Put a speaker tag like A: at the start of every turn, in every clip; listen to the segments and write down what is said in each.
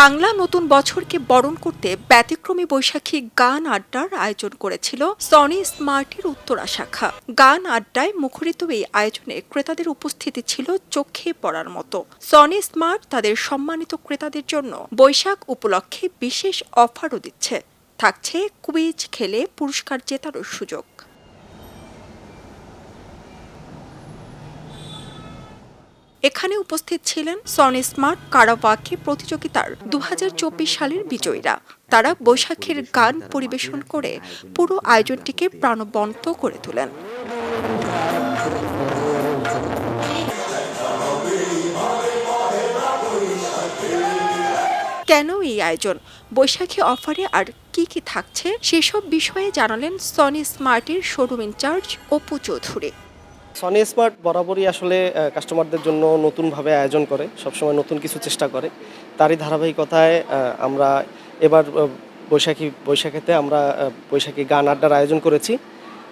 A: বাংলা নতুন বছরকে বরণ করতে ব্যতিক্রমী বৈশাখী গান আড্ডার আয়োজন করেছিল সনি স্মার্টের উত্তরা শাখা। গান আড্ডায় মুখরিত এই আয়োজনে ক্রেতাদের উপস্থিতি ছিল চোখে পড়ার মতো। সনি স্মার্ট তাদের সম্মানিত ক্রেতাদের জন্য বৈশাখ উপলক্ষে বিশেষ অফারও দিচ্ছে। থাকছে কুইজ খেলে পুরস্কার জেতারও সুযোগ। এখানে উপস্থিত ছিলেন সনি স্মার্ট কারাওয়াকে প্রতিযোগিতার দু হাজার চব্বিশ সালের বিজয়ীরা। তারা বৈশাখীর গান পরিবেশন করে পুরো আয়োজনটিকে প্রাণবন্ত করে তোলেন। কেন এই আয়োজন? বৈশাখী অফারে আর কি কি থাকছে? সেসব বিষয়ে জানালেন Sony স্মার্টের showroom incharge Apu Chowdhury.
B: Sony Smart বরাবরই আসলে কাস্টমারদের জন্য নতুনভাবে আয়োজন করে, সবসময় নতুন কিছু চেষ্টা করে। তারই ধারাবাহিকতায় আমরা এবার বৈশাখী, বৈশাখীতে আমরা বৈশাখী গান আড্ডার আয়োজন করেছি।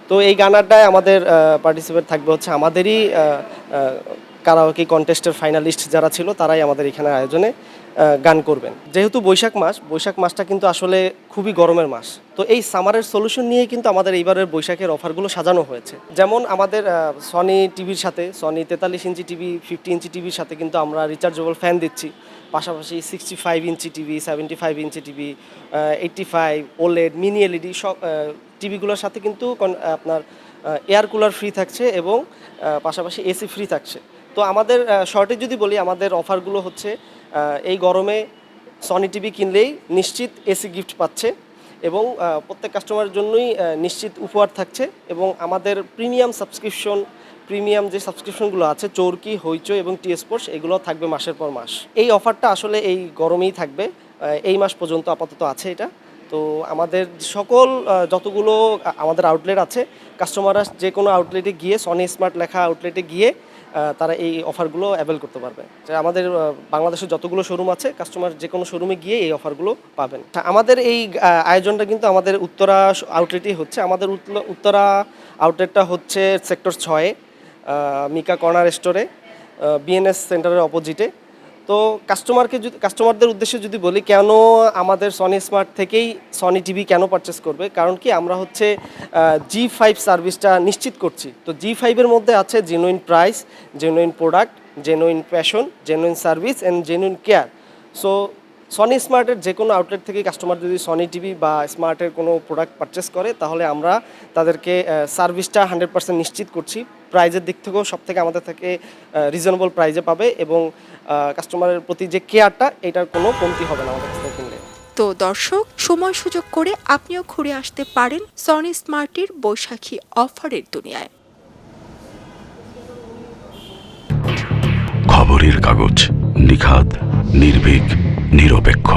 B: তো এই গান আড্ডায় আমাদের পার্টিসিপেট থাকবে হচ্ছে আমাদেরই কারাওকি কন্টেস্টের ফাইনালিস্ট যারা ছিল, তারাই আমাদের এখানে আয়োজনে গান করবেন। যেহেতু বৈশাখ মাস, বৈশাখ মাসটা কিন্তু আসলে খুবই গরমের মাস। তো এই সামারের সলিউশন নিয়ে কিন্তু আমাদের এইবারের বৈশাখের অফারগুলো সাজানো হয়েছে। যেমন আমাদের সনি টিভির সাথে সনি তেতাল্লিশ ইঞ্চি টিভি ফিফটি ইঞ্চি টিভির সাথে কিন্তু আমরা রিচার্জেবল ফ্যান দিচ্ছি। পাশাপাশি sixty five inch TV seventy five inch TV eighty five OLED mini LED সব টিভিগুলোর সাথে কিন্তু আপনার এয়ার কুলার ফ্রি থাকছে এবং পাশাপাশি এসি ফ্রি থাকছে। তো আমাদের শর্টে যদি বলি, আমাদের অফারগুলো হচ্ছে এই গরমে সনি টিভি কিনলেই নিশ্চিত এসি গিফট পাচ্ছে এবং প্রত্যেক কাস্টমারের জন্যই নিশ্চিত উপহার থাকছে এবং আমাদের প্রিমিয়াম সাবস্ক্রিপশন প্রিমিয়াম যে সাবস্ক্রিপশনগুলো আছে, চৌরকি, হইচই এবং টি স্পোর্টস এগুলো থাকবে মাসের পর মাস। এই অফারটা আসলে এই গরমেই থাকবে এই মাস পর্যন্ত আপাতত আছে এটা। তো আমাদের সকল যতগুলো আমাদের আউটলেট আছে কাস্টমাররা যে কোনো আউটলেটে গিয়ে সনি স্মার্ট লেখা আউটলেটে গিয়ে তারা এই অফারগুলো অ্যাভেল করতে পারবে। আমাদের বাংলাদেশের যতগুলো শোরুম আছে কাস্টমার যে কোনো শোরুমে গিয়ে এই অফারগুলো পাবেন। আমাদের এই আয়োজনটা কিন্তু আমাদের উত্তরা আউটলেটই হচ্ছে। আমাদের উত্তরা আউটলেটটা হচ্ছে সেক্টর ছয়ে মিকা কর্নার স্টোরে বিএনএস সেন্টারের অপোজিটে তো কাস্টমারকে যদি কাস্টমারদের উদ্দেশ্যে যদি বলি, কেন আমাদের সনি স্মার্ট থেকেই সনি টিভি কেন পারচেস করবে? কারণ কি, আমরা হচ্ছে জি ফাইভ সার্ভিসটা নিশ্চিত করছি। তো জি ফাইভের মধ্যে আছে genuine price genuine product genuine passion genuine service and genuine care so Sony স্মার্টের যে কোনো আউটলেট থেকে কাস্টমার যদি সনি টিভি বা স্মার্টের কোনো প্রোডাক্ট পারচেস করে, তাহলে আমরা তাদেরকে সার্ভিসটা হান্ড্রেড পার্সেন্ট নিশ্চিত করছি। প্রাইজের দিক থেকেও সব থেকে আমাদের থেকে রিজনেবল প্রাইজে পাবে এবং কাস্টমারের প্রতি যে কেয়ারটা এটার কোনো কমতি হবে না আমাদের কাছ থেকে কিনলে।
A: তো দর্শক সময় সুযোগ করে আপনিও ঘুরে আসতে পারেন সনি স্মার্টের বৈশাখী অফারের দুনিয়ায়।
C: খবরের কাগজ নিখাদ নির্ভীক নিরপেক্ষ।